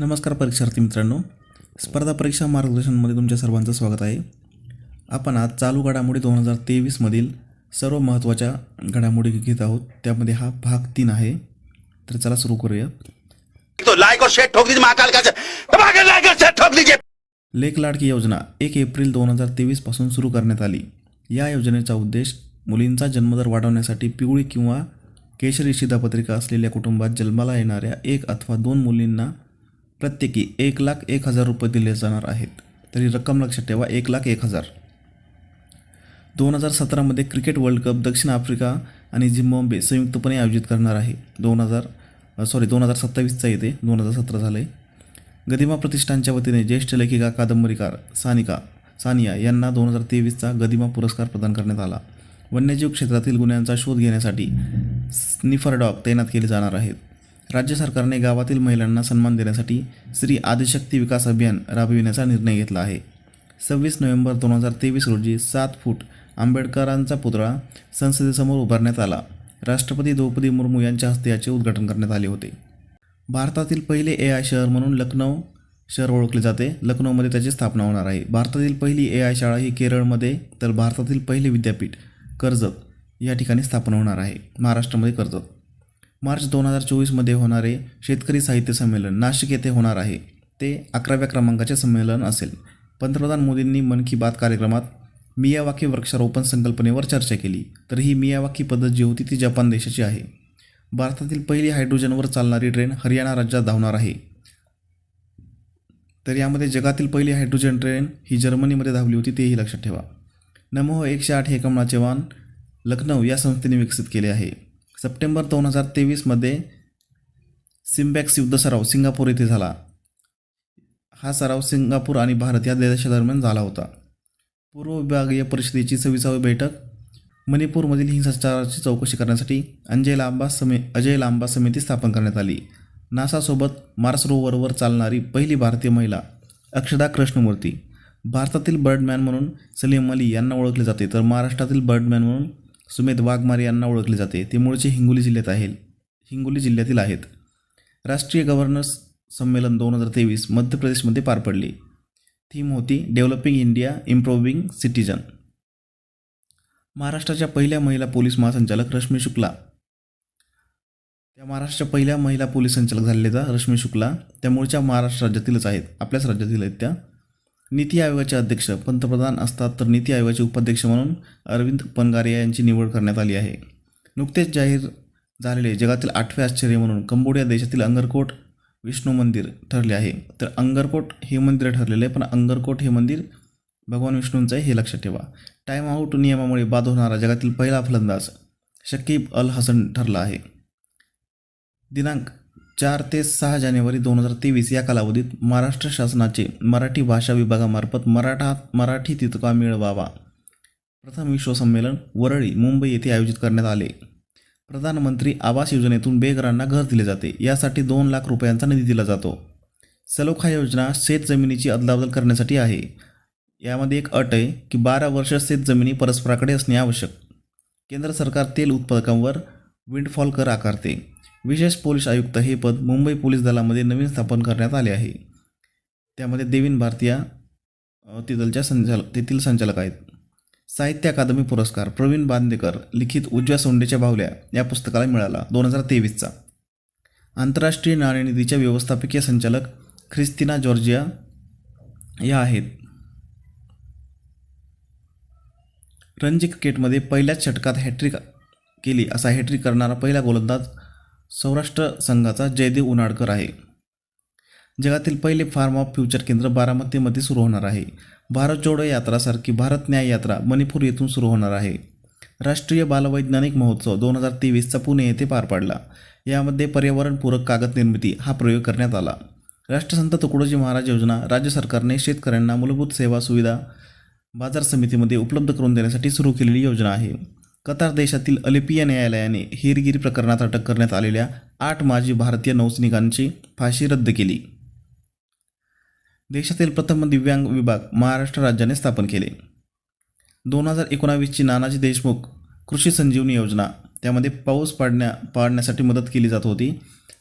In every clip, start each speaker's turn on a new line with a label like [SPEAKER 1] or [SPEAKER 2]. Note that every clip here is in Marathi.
[SPEAKER 1] नमस्कार परीक्षार्थी मित्रांनो. स्पर्धा परीक्षा मार्गदर्शनमध्ये तुमच्या सर्वांचं स्वागत आहे. आपण आज चालू घडामोडी दोन हजार तेवीसमधील सर्व महत्त्वाच्या घडामोडी घेत आहोत. त्यामध्ये हा भाग तीन आहे. तर चला सुरू करूया.
[SPEAKER 2] तो लाइक और शेयर ठोक दीजिए महाकाल का दबाकर लाइक और शेयर ठोक दीजिए.
[SPEAKER 1] लेख लाडकी योजना एक एप्रिल दोन हजार तेवीसपासून सुरू करण्यात आली. या योजनेचा उद्देश मुलींचा जन्मदर वाढवण्यासाठी पिवळी किंवा केशरी शिधापत्रिका असलेल्या कुटुंबात जन्माला येणाऱ्या एक अथवा दोन मुलींना प्रत्येकी एक लाख एक हजार रुपये दिले जाणार आहेत. तरी रक्कम लक्षात ठेवा एक लाख एक हजार. दोन हजार सतरामध्ये क्रिकेट वर्ल्ड कप दक्षिण आफ्रिका आणि झिम्बाब्वे संयुक्तपणे आयोजित करणार आहे. दोन हजार सॉरी दोन हजार सत्तावीसचा येते दोन हजार सतरा झालं आहे गदिमा प्रतिष्ठानच्या वतीने ज्येष्ठ लेखिका कादंबरीकार सानिका सानिया यांना दोन हजार तेवीसचा गदिमा पुरस्कार प्रदान करण्यात आला. वन्यजीव क्षेत्रातील गुन्ह्यांचा शोध घेण्यासाठी स्निफर डॉग तैनात केले जाणार आहेत. राज्य सरकारने गावातील महिलांना सन्मान देण्यासाठी स्त्री आदिशक्ती विकास अभियान राबविण्याचा निर्णय घेतला आहे. सव्वीस नोव्हेंबर दोन हजार तेवीस रोजी सात फूट आंबेडकरांचा पुतळा संसदेसमोर उभारण्यात आला. राष्ट्रपती द्रौपदी मुर्मू यांच्या हस्ते याचे उद्घाटन करण्यात आले होते. भारतातील पहिले ए आय शहर म्हणून लखनौ शहर ओळखले जाते. लखनौमध्ये त्याची स्थापना होणार आहे. भारतातील पहिली ए आय शाळा ही केरळमध्ये तर भारतातील पहिले विद्यापीठ कर्जत या ठिकाणी स्थापना होणार आहे. महाराष्ट्रामध्ये कर्जत. मार्च दोन हजार चोवीसमध्ये होणारे शेतकरी साहित्य संमेलन नाशिक येथे होणार आहे. ते अकराव्या क्रमांकाचे संमेलन असेल. पंतप्रधान मोदींनी मन की बात कार्यक्रमात मियावाकी वृक्षारोपण संकल्पनेवर चर्चा केली. तर ही मियावाकी पद्धत जी होती ती जपान देशाची आहे. भारतातील पहिली हायड्रोजनवर चालणारी ट्रेन हरियाणा राज्यात धावणार आहे. तर यामध्ये जगातील पहिली हायड्रोजन ट्रेन ही जर्मनीमध्ये धावली होती तेही लक्षात ठेवा. नमो एकशे आठ हे कमळाचे वाहन लखनौ या संस्थेने विकसित केले आहे. सप्टेंबर दोन हजार तेवीसमध्ये सिम्बॅक्स युद्ध सराव सिंगापूर येथे झाला. हा सराव सिंगापूर आणि भारत या देशादरम्यान झाला होता. पूर्व विभागीय परिषदेची सव्वीसावी बैठक मणिपूरमधील हिंसाचाराची चौकशी करण्यासाठी अंजय लांबा समे अजय लांबा समिती स्थापन करण्यात आली. नासासोबत मार्स रोवरवर चालणारी पहिली भारतीय महिला अक्षदा कृष्णमूर्ती. भारतातील बर्डमॅन म्हणून सलीम अली यांना ओळखले जाते. तर महाराष्ट्रातील बर्डमॅन म्हणून सुमेध वाघमारे यांना ओळखले जाते. ते मूळचे हिंगोली जिल्ह्यात आहे हिंगोली जिल्ह्यातील आहेत. राष्ट्रीय गव्हर्नर्स संमेलन दोन हजार तेवीस मध्य प्रदेशमध्ये पार पडले. थीम होती डेव्हलपिंग इंडिया इम्प्रूव्हिंग सिटीजन महाराष्ट्राच्या पहिल्या महिला पोलीस महासंचालक रश्मी शुक्ला. त्या महाराष्ट्राच्या पहिल्या महिला पोलीस संचालक झालेल्या रश्मी शुक्ला त्या मूळच्या महाराष्ट्र राज्यातीलच आहेत. आपल्याच राज्यातील आहेत त्या. नीती आयोगाचे अध्यक्ष पंतप्रधान असतात तर नीती आयोगाचे उपाध्यक्ष म्हणून अरविंद पनगारिया यांची निवड करण्यात आली आहे. नुकतेच जाहीर झालेले जगातील आठवे आश्चर्य म्हणून कंबोडिया देशातील अंगरकोट विष्णू मंदिर ठरले आहे. तर अंगरकोट हे मंदिर ठरलेले आहे पण अंगरकोट हे मंदिर भगवान विष्णूंचं आहे हे लक्षात ठेवा. टाईम आऊट नियमामुळे बाद होणारा जगातील पहिला फलंदाज शकीब अल हसन ठरला आहे. दिनांक चार ते सहा जानेवारी दोन हजार तेवीस या कालावधीत महाराष्ट्र शासनाचे मराठी भाषा विभागामार्फत मराठा मराठी तितका मिळवावा. प्रथम विश्वसंमेलन वरळी मुंबई येथे आयोजित करण्यात आले. प्रधानमंत्री आवास योजनेतून बेघरांना घर दिले जाते. यासाठी दोन लाख रुपयांचा निधी दिला जातो. सलोखा योजना शेत जमिनीची अदलाबदल करण्यासाठी आहे. यामध्ये एक अट आहे की बारा वर्ष शेत जमिनी परस्पराकडे असणे आवश्यक. केंद्र सरकार तेल उत्पादकांवर विंडफॉल कर आकारते. विशेष पोलीस आयुक्त हे पद मुंबई पोलीस दलामध्ये नवीन स्थापन करण्यात आले आहे. त्यामध्ये देवीन भारतीया तिथलच्या संचालक तेथील संचालक आहेत. साहित्य अकादमी पुरस्कार प्रवीण बांदेकर लिखित उजव्या सोंडेच्या बाहुल्या या पुस्तकाला मिळाला दोन हजार तेवीसचा. आंतरराष्ट्रीय नाणेनिधीच्या व्यवस्थापकीय संचालक ख्रिस्तिना जॉर्जिया या आहेत. रणजी क्रिकेटमध्ये पहिल्याच षटकात हॅट्रिक केली असा हॅट्रिक करणारा पहिला गोलंदाज सौराष्ट्र संघाचा जयदेव उनाडकर आहे. जगातील पहिले फार्म ऑफ फ्युचर केंद्र बारामतीमध्ये सुरू होणार आहे. भारत जोडो यात्रासारखी भारत न्याय यात्रा मणिपूर येथून सुरू होणार आहे. राष्ट्रीय बालवैज्ञानिक महोत्सव दोन हजार तेवीसचा पुणे येथे पार पाडला. यामध्ये पर्यावरणपूरक कागद निर्मिती हा प्रयोग करण्यात आला. राष्ट्रसंत तुकडोजी महाराज योजना राज्य सरकारने शेतकऱ्यांना मूलभूत सेवा सुविधा बाजार समितीमध्ये उपलब्ध करून देण्यासाठी सुरू केलेली योजना आहे. कतार देशातील अलेपिया न्यायालयाने हेरगिरी प्रकरणात अटक करण्यात आलेल्या आठ माजी भारतीय नौसैनिकांची फाशी रद्द केली. देशातील प्रथम दिव्यांग विभाग महाराष्ट्र राज्याने स्थापन केले. दोन हजार एकोणावीसची नानाजी देशमुख कृषी संजीवनी योजना त्यामध्ये पाऊस पाडण्या पाडण्यासाठी मदत केली जात होती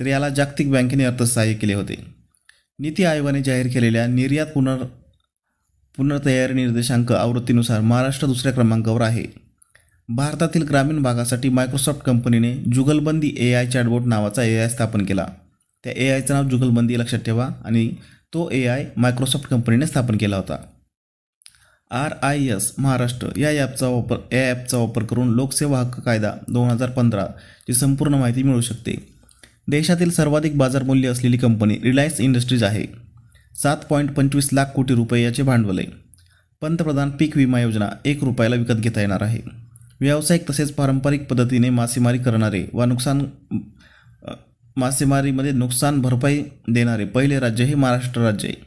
[SPEAKER 1] तर याला जागतिक बँकेने अर्थसहाय्य केले होते. नीती आयोगाने जाहीर केलेल्या निर्यात पुनर् पुनर्तयारी निर्देशांक आवृत्तीनुसार महाराष्ट्र दुसऱ्या क्रमांकावर आहे. भारतातील ग्रामीण भागासाठी मायक्रोसॉफ्ट कंपनीने जुगलबंदी ए आय चॅटबोट नावाचा ए आय स्थापन केला. त्या ए आयचं नाव जुगलबंदी लक्षात ठेवा आणि तो ए आय मायक्रोसॉफ्ट कंपनीने स्थापन केला होता. आर आय एस महाराष्ट्र या ॲपचा वापर या ॲपचा वापर करून लोकसेवा हक्क कायदा दोन हजार पंधराची संपूर्ण माहिती मिळू शकते. देशातील सर्वाधिक बाजारमूल्य असलेली कंपनी रिलायन्स इंडस्ट्रीज आहे. सात पॉईंट पंचवीस लाख कोटी रुपये याचे भांडवल आहे. पंतप्रधान पीक विमा योजना एक रुपयाला विकत घेता येणार आहे. व्यावसायिक तसेच पारंपरिक पद्धतीने मासेमारी करणारे व नुकसान मासेमारीमध्ये नुकसान भरपाई देणारे पहिले राज्य हे महाराष्ट्र राज्य आहे.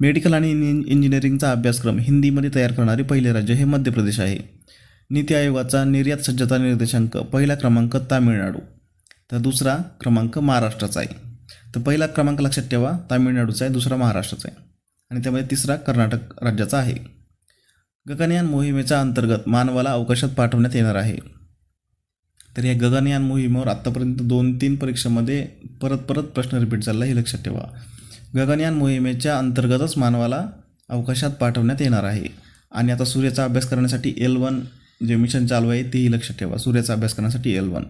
[SPEAKER 1] मेडिकल आणि इंजिनिअरिंगचा अभ्यासक्रम हिंदीमध्ये तयार करणारे पहिले राज्य हे मध्य प्रदेश आहे. नीती आयोगाचा निर्यात सज्जता निर्देशांक पहिला क्रमांक तामिळनाडू. तर दुसरा क्रमांक महाराष्ट्राचा आहे. तर पहिला क्रमांक लक्षात ठेवा तामिळनाडूचा आहे दुसरा महाराष्ट्राचा आहे. आणि त्यामध्ये तिसरा कर्नाटक राज्याचा आहे. गगनयान मोहिमेच्या अंतर्गत मानवाला अवकाशात पाठवण्यात येणार आहे. तर या गगनयान मोहिमेवर आत्तापर्यंत दोन तीन परीक्षेमध्ये परत परत प्रश्न रिपीट झाला हे लक्षात ठेवा. गगनयान मोहिमेच्या अंतर्गतच मानवाला अवकाशात पाठवण्यात येणार आहे. आणि आता सूर्याचा अभ्यास करण्यासाठी एल वन जे मिशन चालू आहे तेही लक्षात ठेवा. सूर्याचा अभ्यास करण्यासाठी एल वन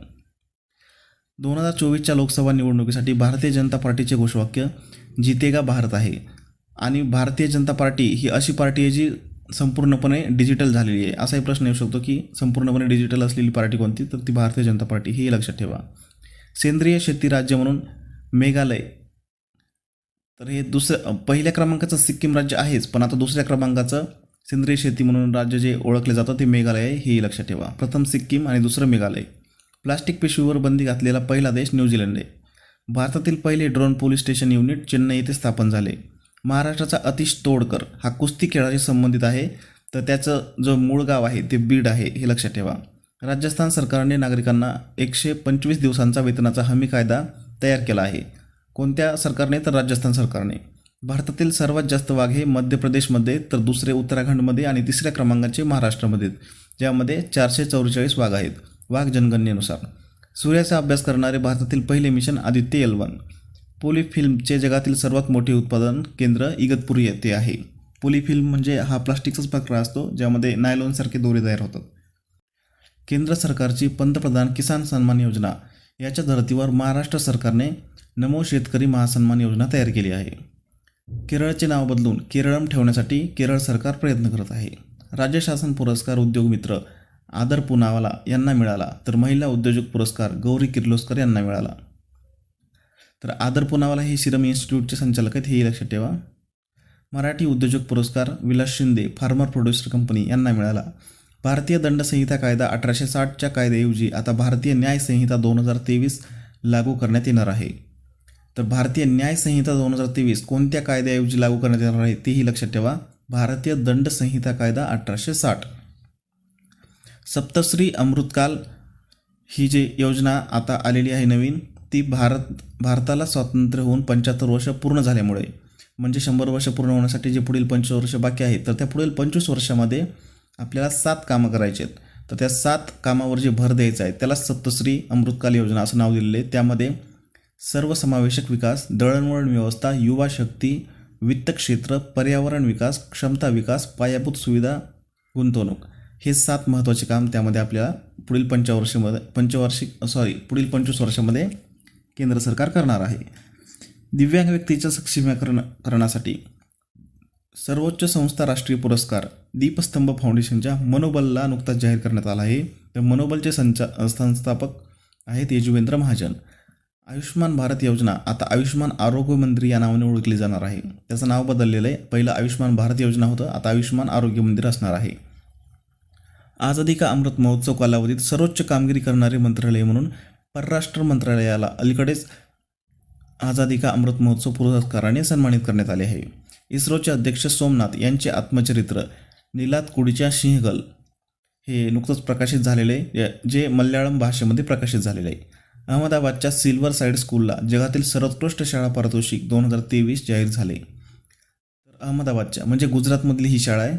[SPEAKER 1] दोन हजार चोवीसच्या लोकसभा निवडणुकीसाठी भारतीय जनता पार्टीचे घोषवाक्य जितेगा भारत आहे. आणि भारतीय जनता पार्टी ही अशी पार्टी आहे जी संपूर्णपणे डिजिटल झालेली आहे. असाही प्रश्न येऊ शकतो की संपूर्णपणे डिजिटल असलेली पार्टी कोणती? तर ती भारतीय जनता पार्टी. ही लक्षात ठेवा. सेंद्रिय शेती राज्य म्हणून मेघालय. तर हे दुसरं पहिल्या क्रमांकाचं सिक्कीम राज्य आहेच पण आता दुसऱ्या क्रमांकाचं सेंद्रिय शेती म्हणून राज्य जे ओळखले जातं ते मेघालय आहे हेही लक्षात ठेवा. प्रथम सिक्कीम आणि दुसरं मेघालय. प्लास्टिक पिशवीवर बंदी घातलेला पहिला देश न्यूझीलंड आहे. भारतातील पहिले drone police station unit Chennai येथे स्थापन झाले. महाराष्ट्राचा अतिश तोडकर हा कुस्ती खेळाशी संबंधित आहे. तर त्याचं जो मूळ गाव आहे ते बीड आहे हे लक्षात ठेवा. राजस्थान सरकारने नागरिकांना एकशे पंचवीस दिवसांचा वेतनाचा हमी कायदा तयार केला आहे. कोणत्या सरकारने? तर राजस्थान सरकारने. भारतातील सर्वात जास्त वाघ हे मध्य प्रदेशमध्ये तर दुसरे उत्तराखंडमध्ये आणि तिसऱ्या क्रमांकाचे महाराष्ट्रामध्ये ज्यामध्ये चारशे चौवेचाळीस वाघ आहेत. वाघ जनगणनेनुसार. सूर्याचा अभ्यास करणारे भारतातील पहिले मिशन आदित्य एल वन पोलीफिल्मचे जगातील सर्वात मोठे उत्पादन केंद्र इगतपुरी येथे आहे. पोलीफिल्म म्हणजे हा प्लास्टिकचाच प्रकार असतो ज्यामध्ये नायलॉनसारखे दोरे तयार होतात. केंद्र सरकारची पंतप्रधान किसान सन्मान योजना याच्या धर्तीवर महाराष्ट्र सरकारने नमो शेतकरी महासन्मान योजना तयार केली आहे. केरळचे नाव बदलून केरळम ठेवण्यासाठी केरळ सरकार प्रयत्न करत आहे. राज्य शासन पुरस्कार उद्योग मित्र आदर पुनावाला यांना मिळाला तर महिला उद्योजक पुरस्कार गौरी किर्लोस्कर यांना मिळाला. तर आदर पुनावाला हे सिरम इन्स्टिट्यूटचे संचालक आहेत हेही लक्षात ठेवा. मराठी उद्योजक पुरस्कार Vilas Shinde farmer producer company यांना मिळाला. भारतीय दंड संहिता कायदा अठराशे साठच्या कायद्याऐवजी आता भारतीय न्यायसंहिता दोन हजार तेवीस लागू करण्यात येणार आहे. तर भारतीय न्यायसंहिता दोन हजार तेवीस कोणत्या कायद्याऐवजी लागू करण्यात येणार आहे तेही लक्षात ठेवा. भारतीय दंड संहिता कायदा अठराशे साठ. सप्तश्री अमृतकाल ही जी योजना आता आलेली आहे नवीन ती भारत भारताला स्वातंत्र्य होऊन पंच्याहत्तर वर्ष पूर्ण झाल्यामुळे म्हणजे शंभर वर्ष पूर्ण होण्यासाठी जे पुढील पंचवीस वर्ष बाकी आहेत तर त्या पुढील पंचवीस वर्षामध्ये आपल्याला सात कामं करायची आहेत. तर त्या सात कामावर जे भर द्यायचा आहे त्याला सप्तश्री अमृतकाल योजना असं नाव दिलेलं आहे. त्यामध्ये सर्वसमावेशक विकास दळणवळण व्यवस्था युवा शक्ती वित्त क्षेत्र पर्यावरण विकास क्षमता विकास पायाभूत सुविधा गुंतवणूक. हे सात महत्त्वाचे काम त्यामध्ये आपल्याला पुढील पंचवर्षामध्ये पंचवार्षिक सॉरी पुढील पंचवीस वर्षामध्ये केंद्र सरकार करणार आहे. दिव्यांग व्यक्तीच्या सक्षमीकरण करण्यासाठी सर्वोच्च संस्था राष्ट्रीय पुरस्कार दीपस्तंभ फाउंडेशनच्या मनोबलला नुकताच जाहीर करण्यात आला आहे. तर मनोबलचे संचा संस्थापक आहेत यजुवेंद्र महाजन. आयुष्मान भारत योजना आता आयुष्मान आरोग्य या नावाने ओळखली जाणार आहे. त्याचं नाव बदललेलं आहे. पहिलं आयुष्मान भारत योजना होतं. आता आयुष्मान आरोग्य मंदिर असणार आहे. आझादी का अमृत महोत्सव कालावधीत सर्वोच्च कामगिरी करणारे मंत्रालय म्हणून परराष्ट्र मंत्रालयाला अलीकडेच आझादी का अमृत महोत्सव पुरस्काराने सन्मानित करण्यात आले आहे. इस्रोचे अध्यक्ष सोमनाथ यांचे आत्मचरित्र नीलात कुडीच्या सिंहगल हे नुकतंच प्रकाशित झालेले आहे, जे मल्याळम भाषेमध्ये प्रकाशित झालेले आहे. अहमदाबादच्या सिल्वर साईड स्कूलला जगातील सर्वोत्कृष्ट शाळा पारितोषिक दोन हजार तेवीस जाहीर झाले. तर अहमदाबादच्या म्हणजे गुजरातमधली ही शाळा आहे.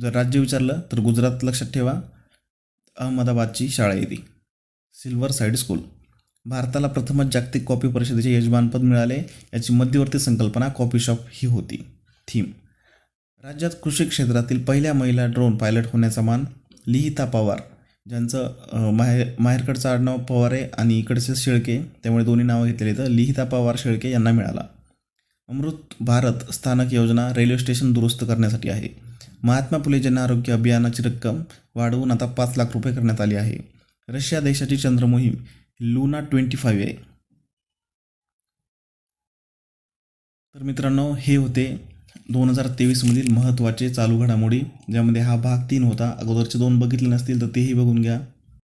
[SPEAKER 1] जर राज्य विचारलं तर गुजरात लक्षात ठेवा. अहमदाबादची शाळा आहे ती. Silver side school. भारताला प्रथमच जागतिक कॉफी परिषदेचे यजमानपद मिळाले. याची मध्यवर्ती संकल्पना कॉफी शॉप ही होती. थीम राज्यात कृषी क्षेत्रातील पहिल्या महिला ड्रोन पायलट होण्याचा मान लिहिता पवार ज्यांचं माहेर माहेरकडचं आडनाव पवारे आणि इकडचे शेळके त्यामुळे दोन्ही नावं घेतलेली तर लिहिता पवार शेळके यांना मिळाला. अमृत भारत स्थानक योजना रेल्वे स्टेशन दुरुस्त करण्यासाठी आहे. महात्मा फुले जन आरोग्य अभियानाची रक्कम वाढवून आता पाच लाख रुपये करण्यात आली आहे. रशिया देशाची चंद्रमोहीम लुना ट्वेंटी फाईव्ह आहे. तर मित्रांनो हे होते दोन हजार तेवीसमधील महत्त्वाचे चालू घडामोडी ज्यामध्ये हा भाग तीन होता. अगोदरचे दोन बघितले नसतील तर तेही बघून घ्या.